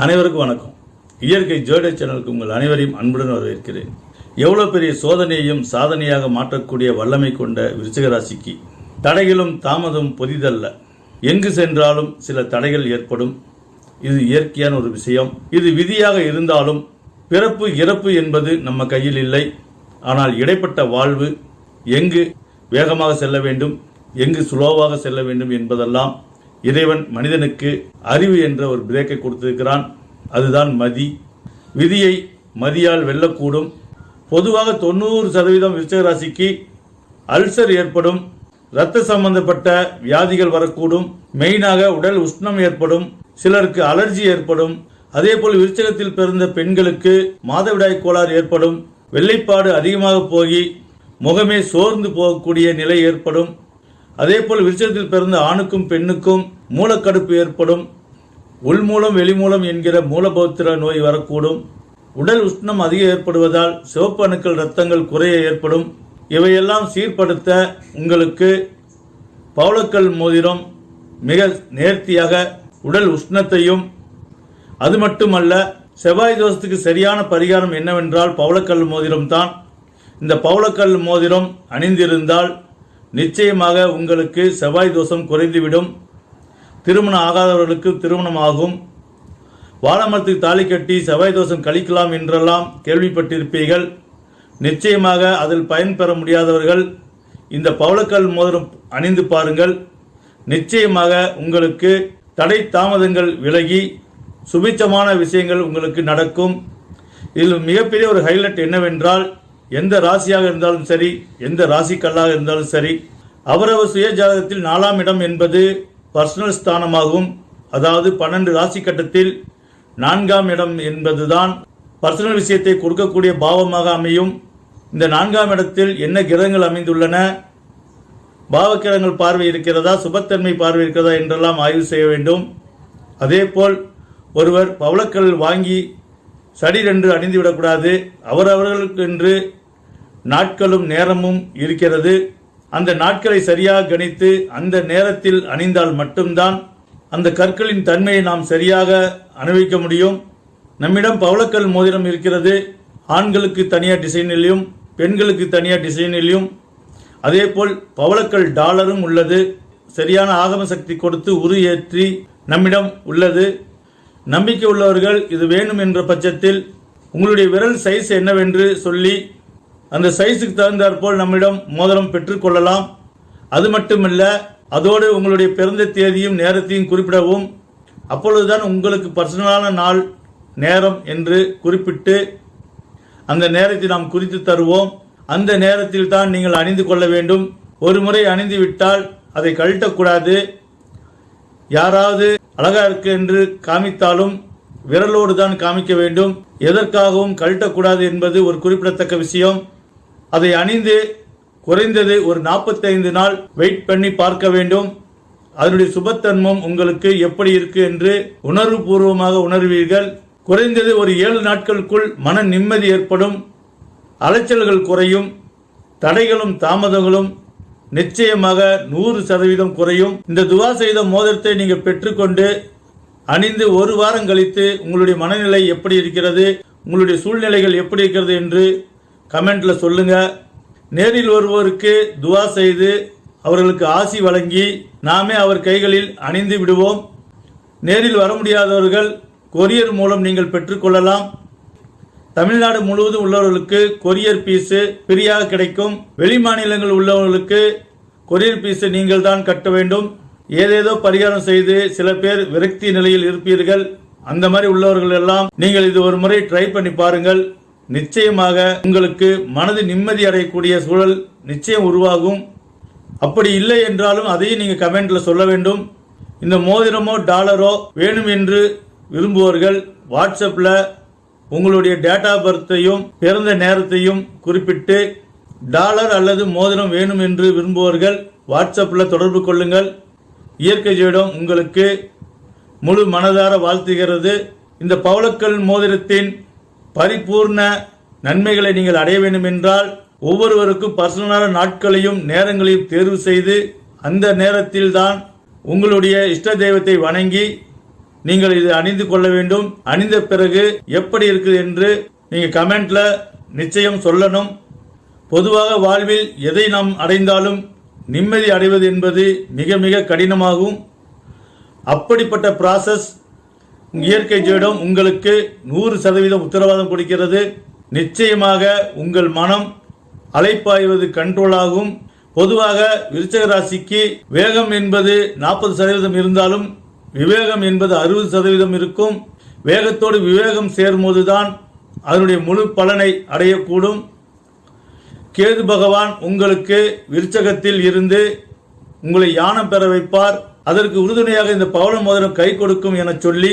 அனைவருக்கும் வணக்கம். இயற்கை ஜோடை சேனலுக்கு உங்கள் அனைவரையும் அன்புடன் வரவேற்கிறேன். எவ்வளோ பெரிய சோதனையையும் சாதனையாக மாற்றக்கூடிய வல்லமை கொண்ட விருச்சிக ராசிக்கு தடைகளும் தாமதம் புதிதல்ல. எங்கு சென்றாலும் சில தடைகள் ஏற்படும். இது இயற்கையான ஒரு விஷயம். இது விதியாக இருந்தாலும் பிறப்பு இறப்பு என்பது நம்ம கையில் இல்லை. ஆனால் இடைப்பட்ட வாழ்வு எங்கு வேகமாக செல்ல வேண்டும் எங்கு சுலோவாக செல்ல வேண்டும் என்பதெல்லாம் இறைவன் மனிதனுக்கு அறிவு என்ற ஒரு பிரேக்கை கொடுத்திருக்கிறான். அதுதான் மதி. விதியை மதியால் வெல்லக்கூடும். பொதுவாக தொண்ணூறு சதவீதம் விருச்சகராசிக்கு அல்சர் ஏற்படும். இரத்த சம்பந்தப்பட்ட வியாதிகள் வரக்கூடும். மெயினாக உடல் உஷ்ணம் ஏற்படும். சிலருக்கு அலர்ஜி ஏற்படும். அதேபோல் விருச்சகத்தில் பிறந்த பெண்களுக்கு மாதவிடாய் கோளாறு ஏற்படும். வெள்ளைப்பாடு அதிகமாக போகி முகமே சோர்ந்து போகக்கூடிய நிலை ஏற்படும். அதேபோல் விருச்சத்தில் பிறந்த ஆணுக்கும் பெண்ணுக்கும் மூலக்கடுப்பு ஏற்படும். உள்மூலம் வெளிமூலம் என்கிற மூலபௌத்திர நோய் வரக்கூடும். உடல் உஷ்ணம் அதிகம் ஏற்படுவதால் சிவப்பு அணுக்கள் ரத்தங்கள் குறைய ஏற்படும். இவையெல்லாம் சீர்படுத்த உங்களுக்கு பவளக்கல் மோதிரம் மிக நேர்த்தியாக உடல் உஷ்ணத்தையும் அது மட்டுமல்ல செவ்வாய் தோஷத்துக்கு சரியான பரிகாரம் என்னவென்றால் பவளக்கல் மோதிரம் தான் இந்த பவளக்கல் மோதிரம் அணிந்திருந்தால் நிச்சயமாக உங்களுக்கு செவ்வாய் தோஷம் குறைந்துவிடும். திருமணம் ஆகாதவர்களுக்கு திருமணம் ஆகும் வாழமரத்துக்கு தாலி கட்டி செவ்வாய் தோஷம் கழிக்கலாம் என்றெல்லாம் கேள்விப்பட்டிருப்பீர்கள். நிச்சயமாக அதில் பயன் பெற முடியாதவர்கள் இந்த பவளக்கல் மோதிரம் அணிந்து பாருங்கள். நிச்சயமாக உங்களுக்கு தடை தாமதங்கள் விலகி சுபிச்சமான விஷயங்கள் உங்களுக்கு நடக்கும். இதில் மிகப்பெரிய ஒரு ஹைலைட் என்னவென்றால் எந்த ராசியாக இருந்தாலும் சரி எந்த ராசிக்கல்லாக இருந்தாலும் சரி அவரவர் சுய ஜாதகத்தில் நாலாம் இடம் என்பது பர்சனல் ஸ்தானமாகும். அதாவது பன்னெண்டு ராசி கட்டத்தில் நான்காம் இடம் என்பதுதான் பர்சனல் விஷயத்தை கொடுக்கக்கூடிய பாவமாக அமையும். இந்த நான்காம் இடத்தில் என்ன கிரகங்கள் அமைந்துள்ளன? பாவக்கிரகங்கள் பார்வை இருக்கிறதா? சுபத்தன்மை பார்வை இருக்கிறதா என்றெல்லாம் ஆய்வு செய்ய வேண்டும். அதேபோல் ஒருவர் பவளக்கல் வாங்கி சடிரென்று அணிந்து விடக்கூடாது அவரவர்களுக்கென்று நாட்களும் நேரமும் இருக்கிறது. அந்த நாட்களை சரியாக கணித்து அந்த நேரத்தில் அணிந்தால் மட்டும்தான் அந்த கற்களின் தன்மையை நாம் சரியாக அனுபவிக்க முடியும். நம்மிடம் பவளக்கல் மோதிரம் இருக்கிறது. ஆண்களுக்கு தனியாக டிசைனிலையும் பெண்களுக்கு தனியாக டிசைனிலையும் அதேபோல் பவளக்கல் டாலரும் உள்ளது. சரியான ஆகம சக்தி கொடுத்து உரு ஏற்றி நம்மிடம் உள்ளது. நம்பிக்கை உள்ளவர்கள் இது வேணும் என்ற பட்சத்தில் உங்களுடைய விரல் சைஸ் என்னவென்று சொல்லி அந்த சைஸுக்கு தகுந்தாற்போல் நம்மிடம் மோதிரம் பெற்றுக்கொள்ளலாம் அது மட்டுமல்ல அதோடு உங்களுடைய பிறந்த தேதியும் நேரத்தையும் குறிப்பிடவும். அப்பொழுதுதான் உங்களுக்கு பர்சனலான நாள் நேரம் என்று குறிப்பிட்டு அந்த நேரத்தை நாம் குறித்து தருவோம். அந்த நேரத்தில் தான் நீங்கள் அணிந்து கொள்ள வேண்டும். ஒரு முறை அணிந்து விட்டால் அதை கழட்டக்கூடாது. யாராவது அழகா இருக்கு என்று காமித்தாலும் விரலோடு தான் காமிக்க வேண்டும். எதற்காகவும் கழட்டக்கூடாது என்பது ஒரு குறிப்பிடத்தக்க விஷயம். அதை அணிந்து குறைந்தது ஒரு நாற்பத்தைந்து நாள் வெயிட் பண்ணி பார்க்க வேண்டும். அதனுடைய சுபத்தன்மம் உங்களுக்கு எப்படி இருக்கு என்று உணர்வுபூர்வமாக உணர்வீர்கள். குறைந்தது ஒரு ஏழு நாட்களுக்குள் மன நிம்மதி ஏற்படும். அலைச்சல்கள் குறையும். தடைகளும் தாமதங்களும் நிச்சயமாக நூறு சதவீதம் குறையும். இந்த துவா செய்த மோதிரத்தை நீங்கள் பெற்றுக்கொண்டு அணிந்து ஒரு வாரம் கழித்து உங்களுடைய மனநிலை எப்படி இருக்கிறது? உங்களுடைய சூழ்நிலைகள் எப்படி இருக்கிறது என்று கமெண்டில் சொல்லுங்கள் நேரில் வருவோருக்கு துவா செய்து அவர்களுக்கு ஆசி வழங்கி நாமே அவர் கைகளில் அணிந்து விடுவோம். நேரில் வர முடியாதவர்கள் கொரியர் மூலம் நீங்கள் பெற்றுக்கொள்ளலாம் தமிழ்நாடு முழுவதும் உள்ளவர்களுக்கு கொரியர் பீஸு ஃப்ரீயாக கிடைக்கும். வெளி மாநிலங்கள் உள்ளவர்களுக்கு கொரியர் பீஸை நீங்கள் தான் கட்ட வேண்டும். ஏதேதோ பரிகாரம் செய்து சில பேர் விரக்தி நிலையில் இருப்பீர்கள். அந்த மாதிரி உள்ளவர்கள் எல்லாம் நீங்கள் இது ஒரு முறை ட்ரை பண்ணி பாருங்கள். நிச்சயமாக உங்களுக்கு மனது நிம்மதி அடையக்கூடிய சூழல் நிச்சயம் உருவாகும். அப்படி இல்லை என்றாலும் அதையும் நீங்கள் கமெண்ட்ல சொல்ல வேண்டும். இந்த மோதிரமோ டாலரோ வேணும் என்று விரும்புவர்கள் வாட்ஸ்அப்பில் உங்களுடைய டேட்டா பர்த்தையும் பிறந்த நேரத்தையும் குறிப்பிட்டு டாலர் அல்லது மோதிரம் வேணும் என்று விரும்புவர்கள் வாட்ஸ்அப்பில் தொடர்பு கொள்ளுங்கள். இயற்கை ஜோடம் உங்களுக்கு முழு மனதார வாழ்த்துகிறது. இந்த பவளக்கல் மோதிரத்தின் பரிபூர்ண நன்மைகளை நீங்கள் அடைய வேண்டும் என்றால் ஒவ்வொருவருக்கும் பர்சனலான நாட்களையும் நேரங்களையும் தேர்வு செய்து அந்த நேரத்தில் தான் உங்களுடைய இஷ்ட தெய்வத்தை வணங்கி நீங்கள் இது அணிந்து கொள்ள வேண்டும். அணிந்த பிறகு எப்படி இருக்குது என்று நீங்கள் கமெண்ட்ல நிச்சயம் சொல்லணும். பொதுவாக வாழ்வில் எதை நாம் அடைந்தாலும் நிம்மதி அடைவது என்பது மிக மிக கடினமாகும். அப்படிப்பட்ட ப்ராசஸ் இயற்கை ஜோடம் உங்களுக்கு நூறு சதவீதம் உத்தரவாதம் கொடுக்கிறது. நிச்சயமாக உங்கள் மனம் அலைப்பாய்வது கண்ட்ரோல் ஆகும். பொதுவாக விருச்சக ராசிக்கு வேகம் என்பது நாற்பது சதவீதம் இருந்தாலும் விவேகம் என்பது அறுபது சதவீதம் இருக்கும். வேகத்தோடு விவேகம் சேரும்போதுதான் அதனுடைய முழு பலனை அடையக்கூடும். கேது பகவான் உங்களுக்கு விருச்சகத்தில் இருந்து உங்களை யானம் பெற வைப்பார். அதற்கு உறுதுணையாக இந்த பவள மோதிரம் கை கொடுக்கும் என சொல்லி